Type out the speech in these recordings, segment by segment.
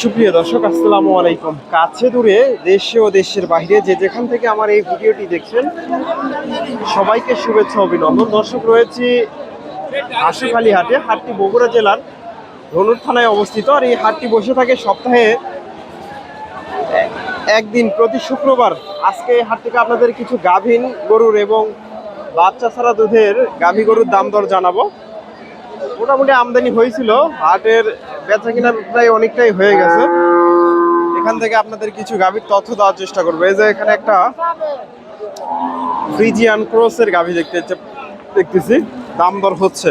সুপ্রিয় দর্শক, আসসালামু আলাইকুম। কাছে দূরে দেশে ও দেশের বাইরে যে যেখান থেকে আমার এই ভিডিওটি দেখছেন, সবাইকে শুভেচ্ছা, অভিনন্দন। দর্শক, রয়েছে আশুখালী হাটে, হাটটি বগুড়া জেলার ধনুর থানায় অবস্থিত। আর এই হাটটি বসে থাকে সপ্তাহে একদিন প্রতি শুক্রবার আজকে হাট থেকে আপনাদের কিছু গাভীন গরুর এবং বাচ্চা ছাড়া দুধের গাভী গরুর দাম দর জানাব। মোটামুটি আমদানি হয়েছিল, হাটের বেচা কিনা প্রায় অনেকটাই হয়ে গেছে। এখান থেকে আপনাদের কিছু গাভীর তথ্য দেওয়ার চেষ্টা করব। এই যে এখানে একটা ফ্রিজিয়ান ক্রসের গাভী দেখতে দেখতেছি, দাম দর হচ্ছে।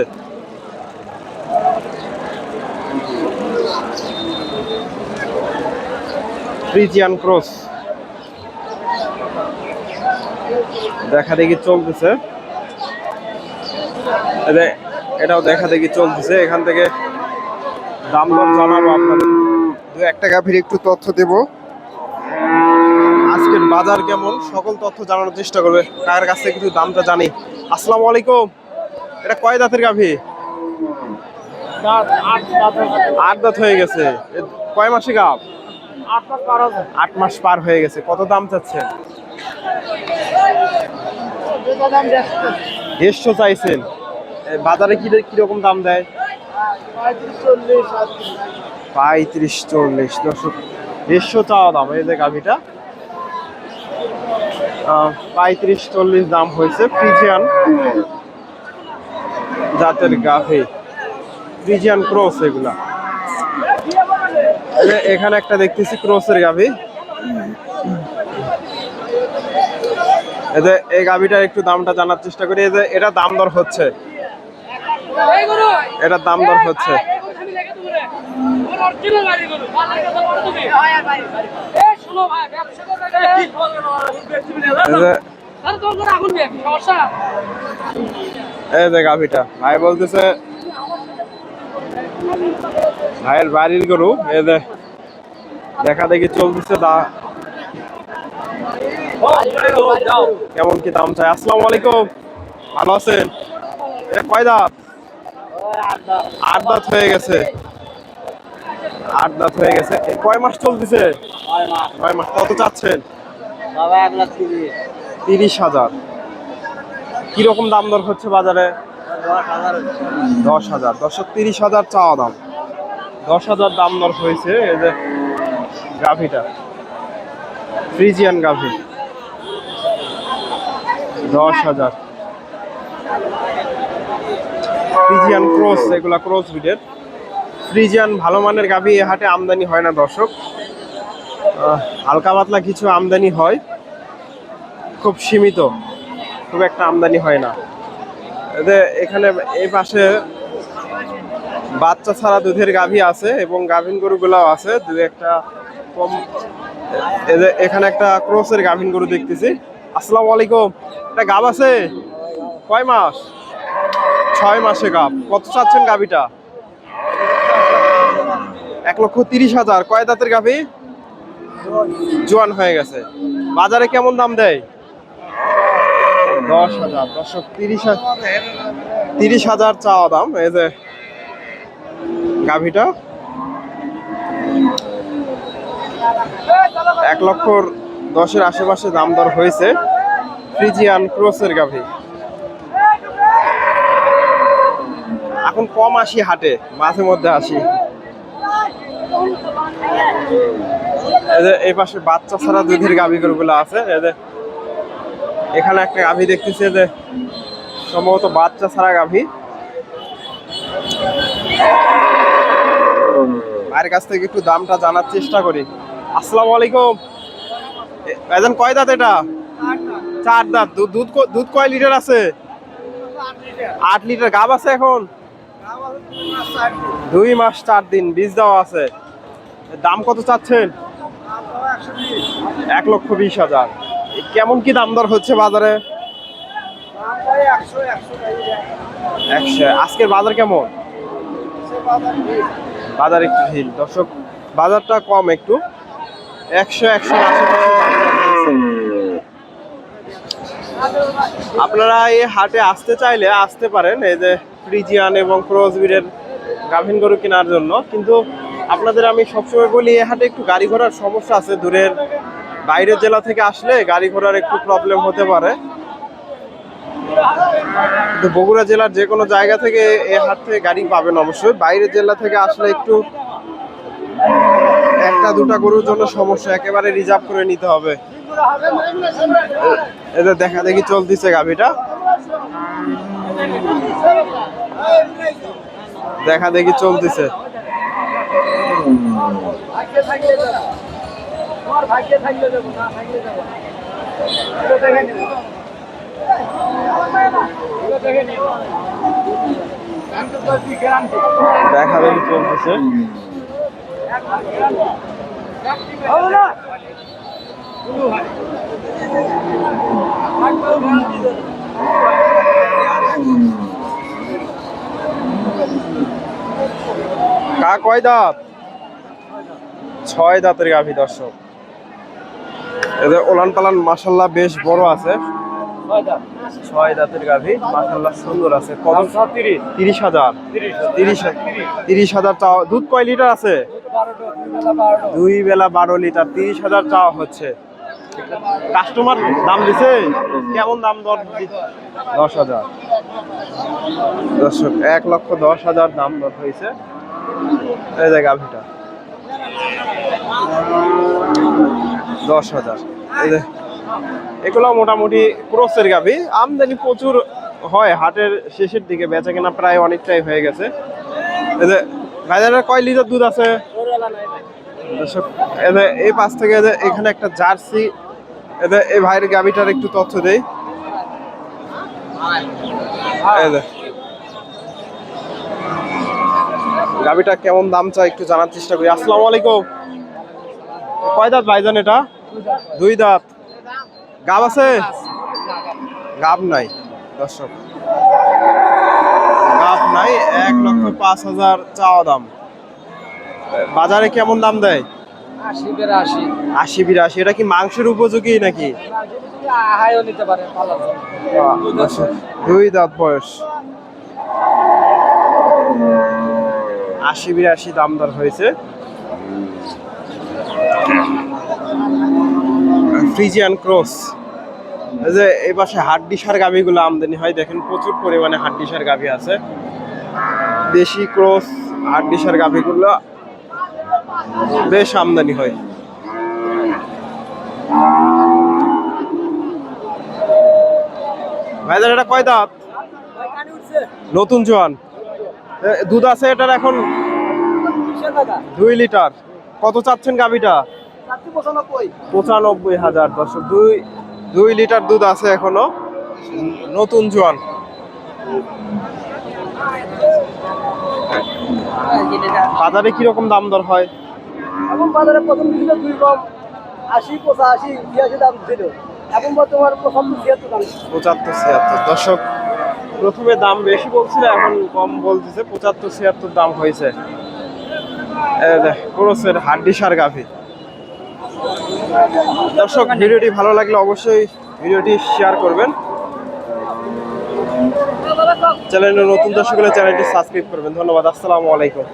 ফ্রিজিয়ান ক্রস দেখা দেখি চলতেছে। এটাও দেখা দেখি চলতেছে। এখান থেকে দাম দর জানাব আপনাদের। দু একটা গাভীর একটু তথ্য দেব। আজকের বাজার কেমন? সকল তথ্য জানানোর চেষ্টা করবে। কার কাছ থেকে কিছু দামটা জানি। আসসালামু আলাইকুম। এটা কয় দাঁতের গাভী? আট দাঁত হয়ে গেছে। এ কয় মাসে গাভ আট মাস পার হয়ে গেছে। কত দাম চাচ্ছে দেড়শো চাইছেন। বাজারে কি কীরকম দাম দেয়? পঁয়ত্রিশ চল্লিশ। দশক দেড়শো চাওয়া দাম। এই যে গাভিটা। পঁয়ত্রিশ চল্লিশ দাম হয়েছে। ফ্রিজিয়ান জাতের গাভি। ফ্রিজিয়ান ক্রস এগুলা। এখানে একটা দেখতেছি ক্রসের গাভি। এই গাভিটার একটু দামটা জানার চেষ্টা করি। এটা দাম দর হচ্ছে। এটার দাম দর হচ্ছে। এই যে গাভিটা। ভাই বলতেছে ভাইয়ের বাড়ির গরু যে দেখা দেখি চলতেছে দা। কেমন কি দাম চাই? আসসালামু আলাইকুম। ভালো আছেন? এ কয় দাঁত আট দাঁত হয়ে গেছে। আট দাঁত হয়ে গেছে। এ কয় মাস চলতেছে? কয় মাস। কত চাচ্ছেন? তিরিশ। হাজার। কীরকম দাম দর হচ্ছে বাজারে? দশ হাজার দশ তিরিশ হাজার চাওয়া দাম। দশ হাজার দাম দর হয়েছে, এই যে গাভিটা। ফ্রিজিয়ান গাভি। দশ হাজার। ফ্রিজিয়ান ক্রস এগুলা ক্রস ব্রিডের ফ্রিজিয়ান ভালো মানের গাভি এ হাটে আমদানি হয় না দর্শক। হালকা পাতলা কিছু আমদানি হয়। খুব সীমিত। খুব একটা আমদানি হয় না। এখানে এই পাশে বাচ্চা ছাড়া দুধের গাভী আছে এবং গাভীন গরুগুলাও আছে। দু একটা কম এখানে একটা ক্রোসের গাভীন গরু দেখতেছি। আসসালামু আলাইকুম। এটা গাব আছে? কয় মাস? ছয় মাসে গাব। কত চাচ্ছেন গাভীটা? এক লক্ষ তিরিশ হাজার। কয় দাঁতের গাভী? জোয়ান হয়ে গেছে। বাজারে কেমন দাম দেয়? দশ হাজার। দশক তিরিশ তিরিশ হাজার চাওয়া দাম। এই যে গাভিটা? এক লক্ষর দশের আশেপাশে দাম দর হয়েছে। ফ্রিজিয়ান ক্রসের গাভী। এখন কম আসি হাটে, মাঝে মধ্যে আসি। এই পাশে বাচ্চা ছাড়া দুধের গাভি গরুগুলো আছে এখানে একটা গাভি দেখতেছি যে সম্ভবত বাচ্চা ছাড়া গাভি। ভাইয়ের কাছ থেকে একটু দামটা জানার চেষ্টা করি। আসসালামু আলাইকুম। এ- ভাইজান কয় দাঁত এটা? চার দাঁত। দুধ দুধ দুধ কয় লিটার আছে? আট লিটার। গাব আছে এখন? দুই মাস চার দিন। বীজ দেওয়া আছে। দাম কত চাচ্ছেন? এক লক্ষ বিশ হাজার। কেমন কি দাম দর হচ্ছে বাজারে? একশো আজকের বাজার কেমন? বাজার একটু ঢিল দর্শক, বাজারটা কম একটু। একশো একশো। আপনারা এই হাটে আসতে চাইলে আসতে পারেন, এই যে ফ্রিজিয়ান এবং ক্রসবিরের গাভিন গরু কেনার জন্য। কিন্তু আপনাদের আমি সবসময় বলি, এই হাটে একটু গাড়ি ঘোড়ার সমস্যা আছে। দূরের বাইরের জেলা থেকে আসলে গাড়ি ঘোড়ার একটু প্রবলেম হতে পারে। বগুড়া জেলার যে কোনো জায়গা থেকে এ হাট থেকে গাড়ি পাবেন অবশ্যই। বাইরের জেলা থেকে আসলে একটু একটা দুটা গরুর জন্য সমস্যা, একেবারে রিজার্ভ করে নিতে হবে। এদের দেখা দেখি চলতেছে গাভিটা। দেখা দেখি চলতেছে। দেখা দেখি চলতেছে কা কয় দাঁত? ছয় দাঁতের গাভী দর্শক। এদের ওলান পালান মাসাল্লাহ বেশ বড় আছে। ছয় দাঁতের গাভী মাসাল্লাহ সুন্দর আছে। কত? তিরিশ হাজার। তিরিশ। তিরিশ হাজার। চাওয়া দুধ কয় লিটার আছে? দুই বেলা বারো লিটার। তিরিশ হাজার চাওয়া হচ্ছে। কাস্টমার দাম দিছে? কেমন দাম দর দশ হাজার। দর্শক এক লক্ষ দশ হাজার দাম দর হয়েছে। এই যে গাভিটা। দশ হাজার। এই যে এগুলো মোটামুটি ক্রসের গাভি। আমদানি প্রচুর হয়, হাটের শেষের দিকে বেচা কেনা প্রায় অনেকটাই হয়ে গেছে। বাজারে কয় লিটার দুধ আছে? এই পাশ থেকে এখানে একটা জার্সি, এই ভাইয়ের গাভিটার একটু তথ্য দেই। গাভিটা কেমন দাম চাই একটু জানার চেষ্টা করি। আসসালামু আলাইকুম। কয় দাঁত ভাইজান এটা? দুই দাঁত। গাব আছে? গাব নাই দর্শক। গাব নাই এক লক্ষ পাঁচ হাজার চাওয়া দাম। বাজারে কেমন দাম দেয়? আশি বিরাশি। এটা কি মাংসের উপযোগী নাকি? দুই দাঁত বয়স। আশি বিরাশি দাম দর হয়েছে। ফ্রিজিয়ান ক্রস এই যে এই পাশে হাড্ডিসার গাভিগুলো আমদানি হয় দেখেন প্রচুর পরিমাণে হাড্ডিসার গাভি আছে। দেশি ক্রস হাড্ডিসার গাভিগুলো বেশ আমদানি হয়। ভাইজান এটা কয় দাঁত? নতুন জোয়ান। দুধ আছে এটার এখন দুই লিটার। কত চাচ্ছেন গাভিটা? পঁচানব্বই। হাজার দর্শক দুই দুই লিটার দুধ আছে এখনও। নতুন জোয়ান। বাজারে কীরকম দাম দর হয়? এখন বাজারে প্রথম ছিল দুই কম। আশি পঁচাশি ছিয়াশি দাম ছিল। এখন বর্তমান পঁচাত্তর ছিয়াত্তর দাম। পঁচাত্তর ছিয়াত্তর। দর্শক প্রথমে দাম বেশি বলছিল এখন কম বলতেছে। পঁচাত্তর ছিয়াত্তর দাম হয়েছে। ক্রোসের হাড্ডি সার গাভি। দর্শক, ভিডিওটি ভালো লাগলে অবশ্যই ভিডিওটি শেয়ার করবেন। চ্যানেলের নতুন দর্শক হলে চ্যানেলটি সাবস্ক্রাইব করবেন। ধন্যবাদ, আসসালামু আলাইকুম।